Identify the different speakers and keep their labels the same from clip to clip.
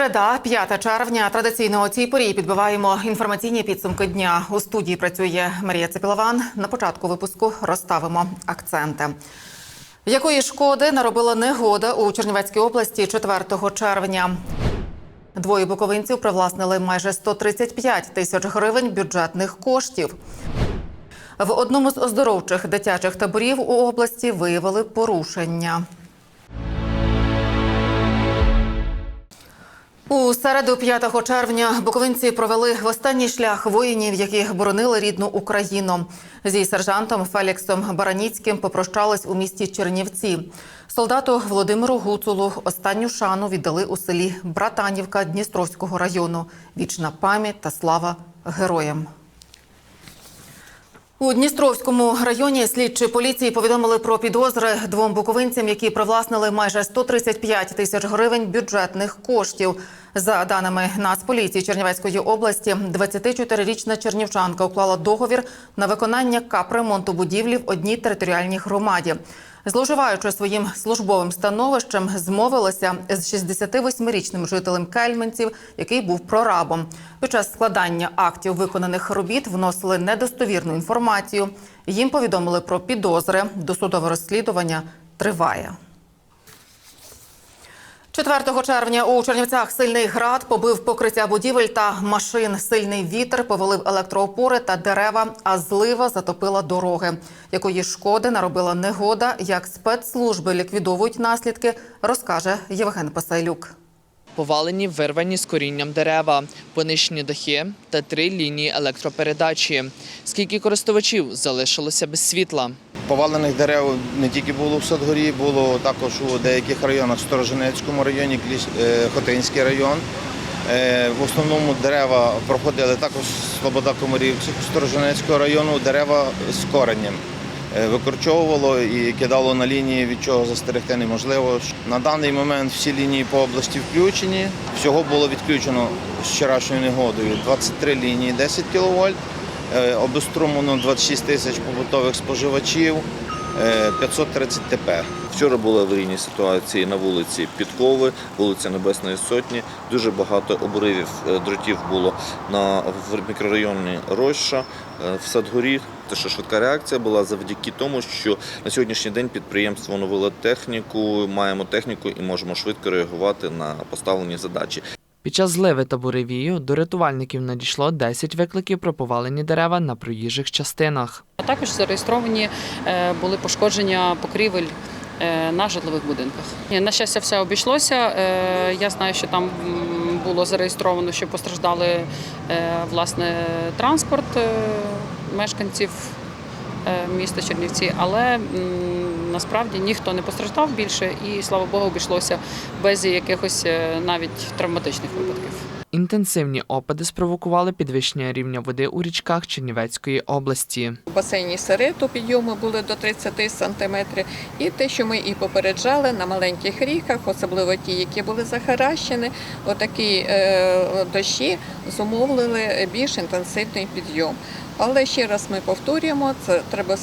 Speaker 1: Середа, 5 червня. Традиційно у цій порі підбиваємо інформаційні підсумки дня. У студії працює Марія Цепілован. На початку випуску розставимо акценти. Якої шкоди наробила негода у Чернівецькій області 4 червня? Двоє буковинців привласнили майже 135 тисяч гривень бюджетних коштів. В одному з оздоровчих дитячих таборів у області виявили порушення. У середу 5 червня буковинці провели в останній шлях воїнів, які боронили рідну Україну. Зі сержантом Феліксом Бараніцьким попрощались у місті Чернівці. Солдату Володимиру Гуцулу останню шану віддали у селі Братанівка Дністровського району. Вічна пам'ять та слава героям. У Дністровському районі слідчі поліції повідомили про підозри двом буковинцям, які привласнили майже 135 тисяч гривень бюджетних коштів. За даними Нацполіції Чернівецької області, 24-річна чернівчанка уклала договір на виконання капремонту будівлі в одній територіальній громаді. Зловживаючи своїм службовим становищем, змовилася з 68-річним жителем Кельменців, який був прорабом. Під час складання актів виконаних робіт вносили недостовірну інформацію. Їм повідомили про підозри. Досудове розслідування триває. 4 червня у Чернівцях сильний град побив покриття будівель та машин. Сильний вітер повалив електроопори та дерева, а злива затопила дороги. Якої шкоди наробила негода, як спецслужби ліквідовують наслідки, розкаже Євген Пасайлюк.
Speaker 2: Повалені вирвані з корінням дерева, понищені дахи та три лінії електропередачі. Скільки користувачів залишилося без світла?
Speaker 3: Повалених дерев не тільки було в Садгорі, було також у деяких районах в Сторожинецькому районі, е, Хотинський район. Е, В основному дерева проходили також Слобода Комарівців Сторожинецького району, дерева з коренем. Е, Викорчовувало і кидало на лінії, від чого застерегти неможливо. На даний момент всі лінії по області включені. Всього було відключено з вчорашньою негодою 23 лінії 10 кВт. Е, Обеструмлено 26 тисяч побутових споживачів, е, 530 ТП.
Speaker 4: Вчора були аварійні ситуації на вулиці Підкови, вулиця Небесної Сотні. Дуже багато обривів е, дротів було на в мікрорайоні Роща е, в Садгорі. Те, що швидка реакція була завдяки тому, що на сьогоднішній день підприємство оновило техніку, маємо техніку і можемо швидко реагувати на поставлені задачі.
Speaker 2: Під час зливи та буревію до рятувальників надійшло 10 викликів про повалені дерева на проїжджих частинах.
Speaker 5: А також зареєстровані е, були пошкодження покрівель е, на житлових будинках. На щастя, все обійшлося. Е, Я знаю, що там було зареєстровано, що постраждали власне транспорт мешканців міста Чернівці, але насправді ніхто не постраждав більше, і слава Богу, обійшлося без якихось е, навіть травматичних випадків.
Speaker 2: Інтенсивні опади спровокували підвищення рівня води у річках Чернівецької області.
Speaker 6: У басейні Серету підйоми були до 30 сантиметрів. І те, що ми і попереджали на маленьких ріках, особливо ті, які були захаращені, отакі е, дощі зумовлили більш інтенсивний підйом. Але ще раз ми повторюємо, це треба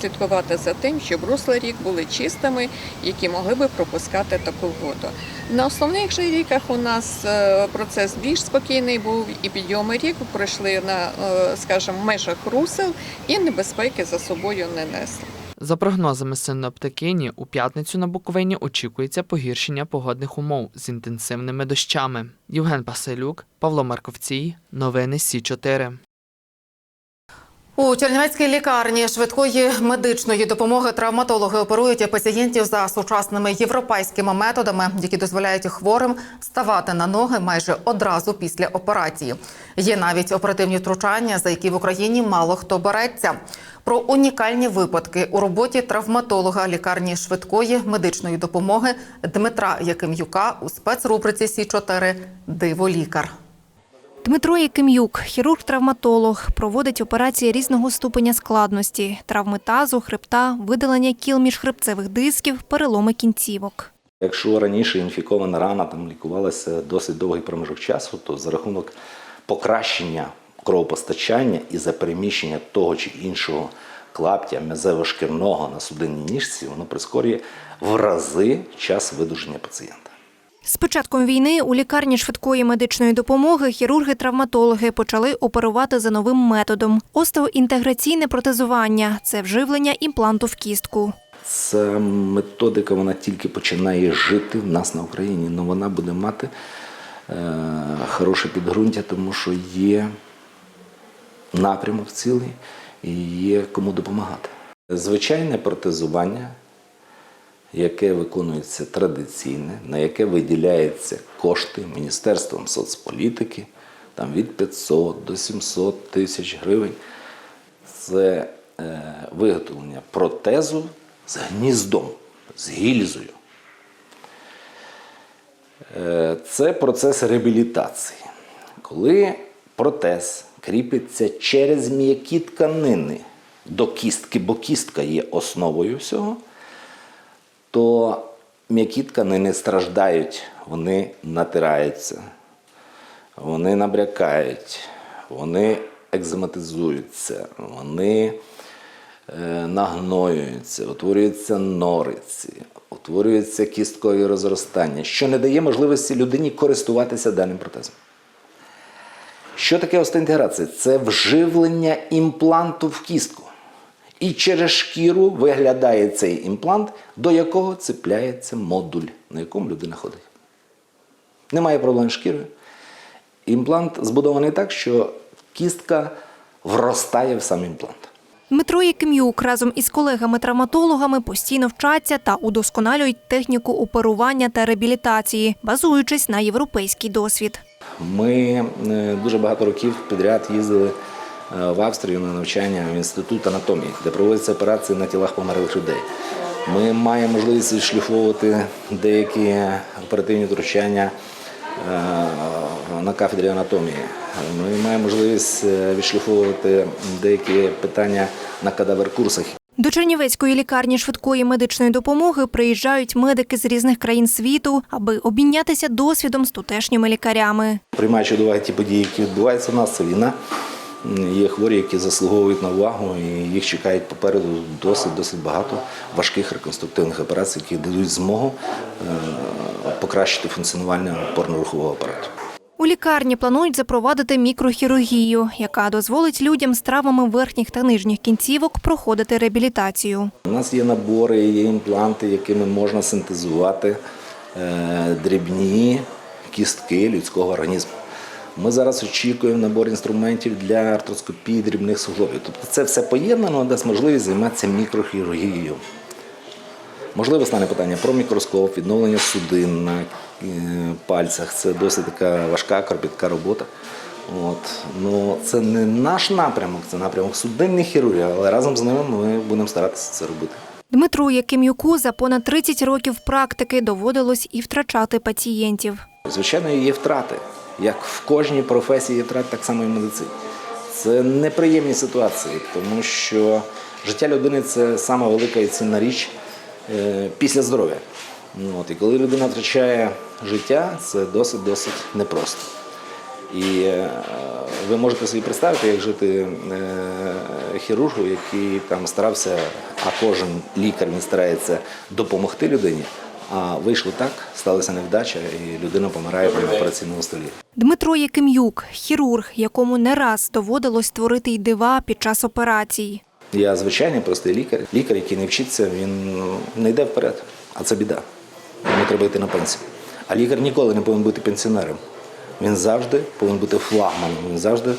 Speaker 6: слідкувати за тим, щоб русла рік були чистими, які могли би пропускати таку воду. На основних же ріках у нас е, процес більш спокійний був, і підйоми рік пройшли на, е, скажімо, межах русел і небезпеки за собою не несли.
Speaker 2: За прогнозами синоптикині, у п'ятницю на Буковині очікується погіршення погодних умов з інтенсивними дощами. Євген Паселюк, Павло Марковцій, новини Сі 4
Speaker 1: У Чернівецькій лікарні швидкої медичної допомоги травматологи оперують пацієнтів за сучасними європейськими методами, які дозволяють хворим ставати на ноги майже одразу після операції. Є навіть оперативні втручання, за які в Україні мало хто береться. Про унікальні випадки у роботі травматолога лікарні швидкої медичної допомоги Дмитра Яким'юка у спецрубриці Сі 4 Диво лікар.
Speaker 7: Дмитро Яким'юк, хірург-травматолог, проводить операції різного ступеня складності: травми тазу, хребта, видалення кіл міжхребцевих дисків, переломи кінцівок.
Speaker 8: Якщо раніше інфікована рана там лікувалася досить довгий проміжок часу, то за рахунок покращення кровопостачання і за переміщення того чи іншого клаптя м'язево-шкірного на судинній ніжці, воно прискорює в рази час видуження пацієнта.
Speaker 7: З початком війни у лікарні швидкої медичної допомоги хірурги-травматологи почали оперувати за новим методом. Остеоінтеграційне протезування це вживлення імпланту в кістку.
Speaker 8: Ця методика вона тільки починає жити в нас на Україні, але вона буде мати е, хороше підґрунтя, тому що є напрямок цілий і є кому допомагати. Звичайне протезування, яке виконується традиційне, на яке виділяються кошти Міністерством соцполітики, там від 500 до 700 тисяч гривень. Це е, виготовлення протезу з гніздом, з гільзою. Е, Це процес реабілітації. Коли протез кріпиться через м'які тканини до кістки, бо кістка є основою всього, то м'які тканини страждають, вони натираються, вони набрякають, вони екзематизуються, вони е, нагноюються, утворюються нориці, утворюються кісткові розростання, що не дає можливості людині користуватися даним протезом. Що таке остеінтеграція? Це вживлення імпланту в кістку. І через шкіру виглядає цей імплант, до якого цепляється модуль, на якому людина ходить. Немає проблем з шкірою. Імплант збудований так, що кістка вростає в сам імплант.
Speaker 7: Дмитро Яким'юк разом із колегами-травматологами постійно вчаться та удосконалюють техніку оперування та реабілітації, базуючись на європейський досвід.
Speaker 8: Ми е, дуже багато років підряд їздили в Австрію на навчання в інститут анатомії, де проводяться операції на тілах померлих людей. Ми маємо можливість відшліфовувати деякі оперативні втручання е, на кафедрі анатомії. Ми маємо можливість е, відшліфовувати деякі питання на кадавер-курсах.
Speaker 7: До Чернівецької лікарні швидкої медичної допомоги приїжджають медики з різних країн світу, аби обмінятися досвідом з тутешніми лікарями.
Speaker 8: Приймаючи до уваги ті події, які відбуваються у нас, це війна. Є хворі, які заслуговують на увагу, і їх чекають попереду досить досить багато важких реконструктивних операцій, які дадуть змогу е, покращити функціонування опорно-рухового апарату.
Speaker 7: У лікарні планують запровадити мікрохірургію, яка дозволить людям з травмами верхніх та нижніх кінцівок проходити реабілітацію.
Speaker 8: У нас є набори, є імпланти, якими можна синтезувати е, дрібні кістки людського організму. Ми зараз очікуємо набор інструментів для артроскопії дрібних суглобів. Тобто це все поєднано дасть можливість займатися мікрохірургією. Можливо, стане питання про мікроскоп, відновлення судин на е, пальцях. Це досить така важка, кропітка робота. От. Ну, це не наш напрямок, це напрямок судинних хірургів, але разом з ними ми будемо старатися це робити.
Speaker 7: Дмитру Яким'юку за понад 30 років практики доводилось і втрачати пацієнтів.
Speaker 8: Звичайно, є втрати. Як в кожній професії є втрати, так само і в медицині. Це неприємні ситуації, тому що життя людини це сама велика і цінна річ е, після здоров'я. Ну, От, і коли людина втрачає життя, це досить досить непросто. І е, ви можете собі представити, як жити е, хірургу, який там старався, а кожен лікар він старається допомогти людині. А вийшло так, сталася невдача, і людина помирає на операційному столі.
Speaker 7: Дмитро Яким'юк – хірург, якому не раз доводилось творити й дива під час операцій.
Speaker 8: Я звичайний простий лікар. Лікар, який не вчиться, він ну, не йде вперед. А це біда. Йому треба йти на пенсію. А лікар ніколи не повинен бути пенсіонером. Він завжди повинен бути флагманом. Він завжди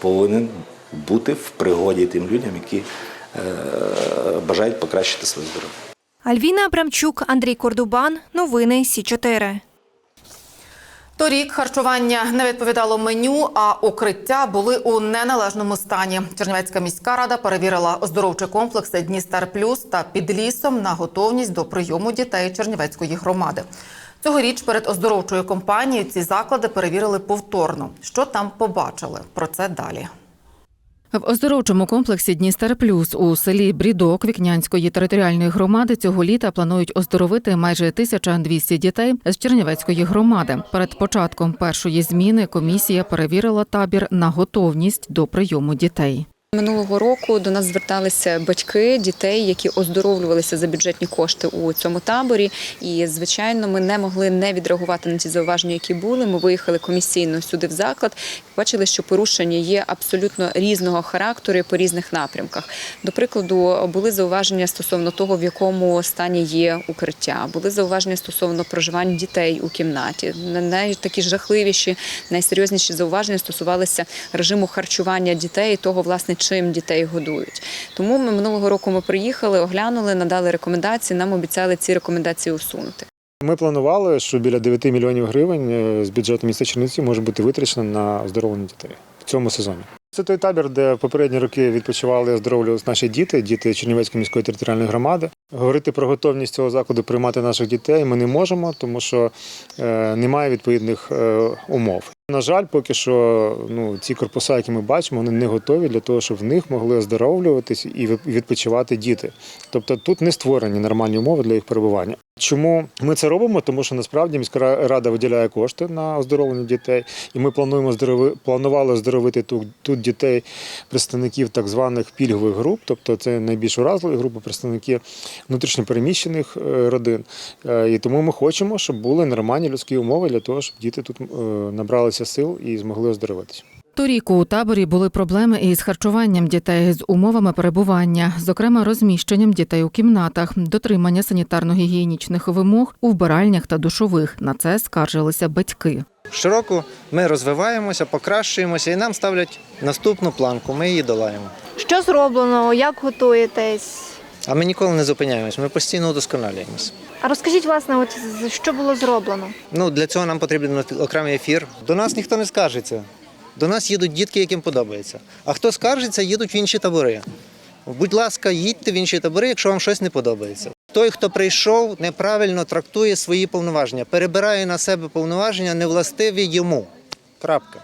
Speaker 8: повинен бути в пригоді тим людям, які е, бажають покращити своє здоров'я.
Speaker 7: Альвіна Абрамчук, Андрій Кордубан. Новини Сі 4
Speaker 1: Торік харчування не відповідало меню, а укриття були у неналежному стані. Чернівецька міська рада перевірила оздоровчі комплекси Дністер Плюс та під лісом на готовність до прийому дітей Чернівецької громади. Цьогоріч перед оздоровчою компанією ці заклади перевірили повторно. Що там побачили? Про це далі.
Speaker 9: В оздоровчому комплексі Дністер Плюс у селі Брідок Вікнянської територіальної громади цього літа планують оздоровити майже 1200 дітей з Чернівецької громади. Перед початком першої зміни комісія перевірила табір на готовність до прийому дітей.
Speaker 10: Минулого року до нас зверталися батьки дітей, які оздоровлювалися за бюджетні кошти у цьому таборі. І звичайно, ми не могли не відреагувати на ті зауваження, які були. Ми виїхали комісійно сюди в заклад. Бачили, що порушення є абсолютно різного характеру і по різних напрямках. До прикладу, були зауваження стосовно того, в якому стані є укриття. Були зауваження стосовно проживання дітей у кімнаті. Найтакі жахливіші, найсерйозніші зауваження стосувалися режиму харчування дітей того, власне, чим дітей годують. Тому ми минулого року ми приїхали, оглянули, надали рекомендації. Нам обіцяли ці рекомендації усунути.
Speaker 11: Ми планували, що біля 9 мільйонів гривень е, з бюджету міста Чернівці може бути витрачено на оздоровлення дітей в цьому сезоні. Це той табір, де попередні роки відпочивали оздоровлювалися наші діти, діти Чернівецької міської територіальної громади. Говорити про готовність цього закладу приймати наших дітей ми не можемо, тому що е, немає відповідних е, умов. На жаль, поки що ну, ці корпуса, які ми бачимо, вони не готові для того, щоб в них могли оздоровлюватись і відпочивати діти. Тобто тут не створені нормальні умови для їх перебування. Чому ми це робимо? Тому що насправді міська рада виділяє кошти на оздоровлення дітей, і ми плануємо здорови, планували оздоровити тут, тут дітей, представників так званих пільгових груп, тобто це найбільш уразливі групи, представники внутрішньопереміщених е, родин. Е, І тому ми хочемо, щоб були нормальні людські умови для того, щоб діти тут е, набралися сил і змогли оздоровитися.
Speaker 9: Торік у таборі були проблеми із харчуванням дітей з умовами перебування, зокрема розміщенням дітей у кімнатах, дотримання санітарно-гігієнічних вимог у вбиральнях та душових. На це скаржилися батьки.
Speaker 12: Щороку ми розвиваємося, покращуємося і нам ставлять наступну планку. Ми її долаємо.
Speaker 7: Що зроблено? Як готуєтесь?
Speaker 12: А ми ніколи не зупиняємось, ми постійно удосконалюємося.
Speaker 7: А розкажіть, власне, от що було зроблено?
Speaker 12: Ну, для цього нам потрібен окремий ефір. До нас ніхто не скаржиться. До нас їдуть дітки, яким подобається. А хто скаржиться, їдуть в інші табори. Будь ласка, їдьте в інші табори, якщо вам щось не подобається. Той, хто прийшов, неправильно трактує свої повноваження, перебирає на себе повноваження, невластиві йому. Крапка.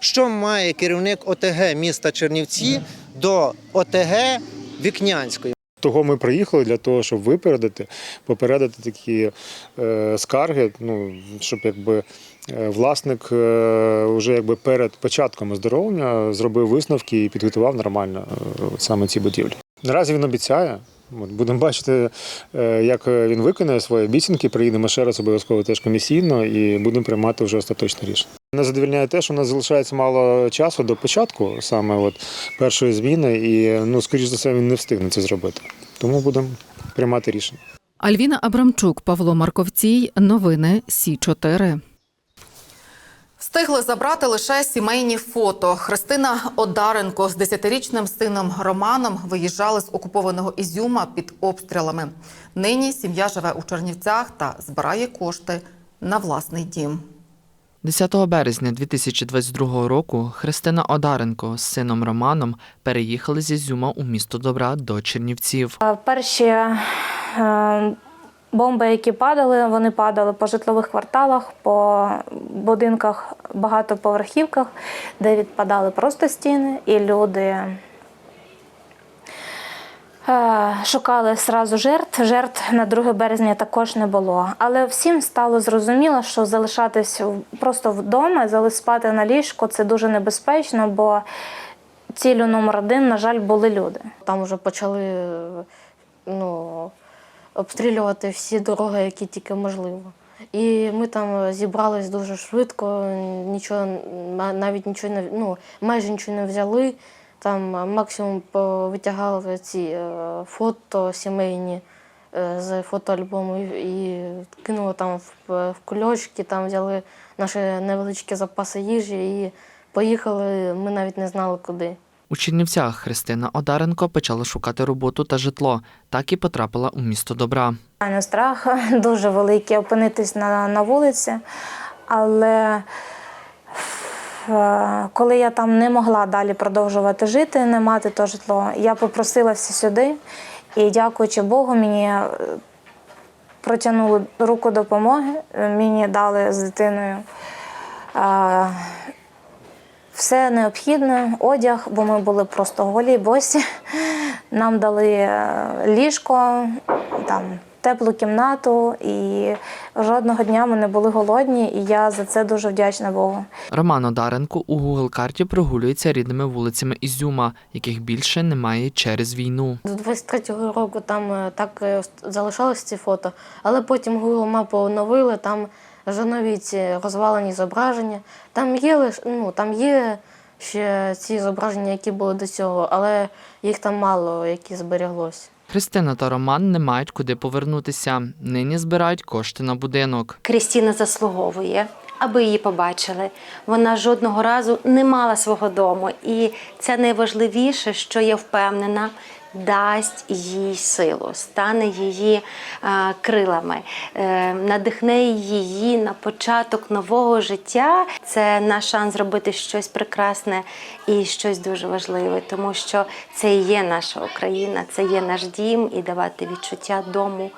Speaker 12: Що має керівник ОТГ міста Чернівці до ОТГ Вікнянської?
Speaker 11: Того ми приїхали для того, щоб випередити, попередити такі е, скарги, ну щоб якби власник е, вже якби перед початком оздоровлення зробив висновки і підготував нормально е, саме ці будівлі. Наразі він обіцяє. Будемо бачити, е, як він виконає свої обіцянки. Приїдемо ще раз обов'язково теж комісійно і будемо приймати вже остаточне рішення. Нас задовільняє те, що у нас залишається мало часу до початку саме от першої зміни, і ну, скоріш за все, він не встигне це зробити. Тому будемо приймати рішення.
Speaker 9: Альвіна Абрамчук, Павло Марковцій. Новини Сі 4
Speaker 1: Встигли забрати лише сімейні фото. Христина Одаренко з 10-річним сином Романом виїжджали з окупованого Ізюма під обстрілами. Нині сім'я живе у Чернівцях та збирає кошти на власний дім.
Speaker 2: 10 березня 2022 року Христина Одаренко з сином Романом переїхали зі Зюма у місто Добра до Чернівців.
Speaker 13: Перші е, бомби, які падали, вони падали по житлових кварталах, по будинках, багатоповерхівках, де відпадали просто стіни, і люди е, шукали сразу жертв. Жертв на 2 березня також не було. Але всім стало зрозуміло, що залишатись просто вдома, спати на ліжку це дуже небезпечно, бо цілю номер один, на жаль, були люди.
Speaker 14: Там вже почали ну, обстрілювати всі дороги, які тільки можливо. І ми там зібрались дуже швидко, нічого, навіть нічого не ну, майже нічого не взяли. Там максимум витягали ці е, фото сімейні е, з фотоальбому і, кинули там в кульочки, там взяли наші невеличкі запаси їжі і поїхали. Ми навіть не знали куди.
Speaker 2: У Чернівцях Христина Одаренко почала шукати роботу та житло, так і потрапила у місто Добра.
Speaker 13: мене страх дуже великий опинитись на, на вулиці. Але е, коли я там не могла далі продовжувати жити, не мати то житло, я попросилася сюди. І дякуючи Богу, мені е, протягнули руку допомоги, е, мені дали з дитиною. Все необхідне, одяг, бо ми були просто голі, босі. Нам дали е, ліжко, там теплу кімнату, і жодного дня ми не були голодні, і я за це дуже вдячна Богу.
Speaker 2: Роман Одаренко у Google карті прогулюється рідними вулицями Ізюма, яких більше немає через війну.
Speaker 14: До 23-го року там е, так е, ці фото, але потім Google мапу оновили, там вже нові ці розвалені зображення. Там є лиш, ну, там є ще ці зображення, які були до цього, але їх там мало, які зберіглось.
Speaker 2: Христина та Роман не мають куди повернутися. Нині збирають кошти на будинок.
Speaker 15: Крістіна заслуговує, аби її побачили. Вона жодного разу не мала свого дому, і це найважливіше, що я впевнена. Дасть їй силу, стане її е, крилами, е, надихне її на початок нового життя. Це наш шанс зробити щось прекрасне і щось дуже важливе, тому що це і є наша Україна, це є наш дім, і давати відчуття дому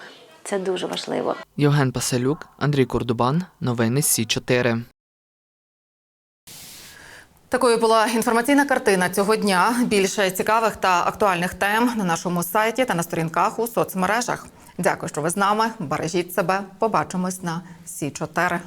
Speaker 15: це дуже важливо.
Speaker 2: Євген Паселюк, Андрій Кордубан. Новини Сі 4
Speaker 1: Такою була інформаційна картина цього дня. Більше цікавих та актуальних тем на нашому сайті та на сторінках у соцмережах. Дякую, що ви з нами. Бережіть себе. Побачимось на Сі 4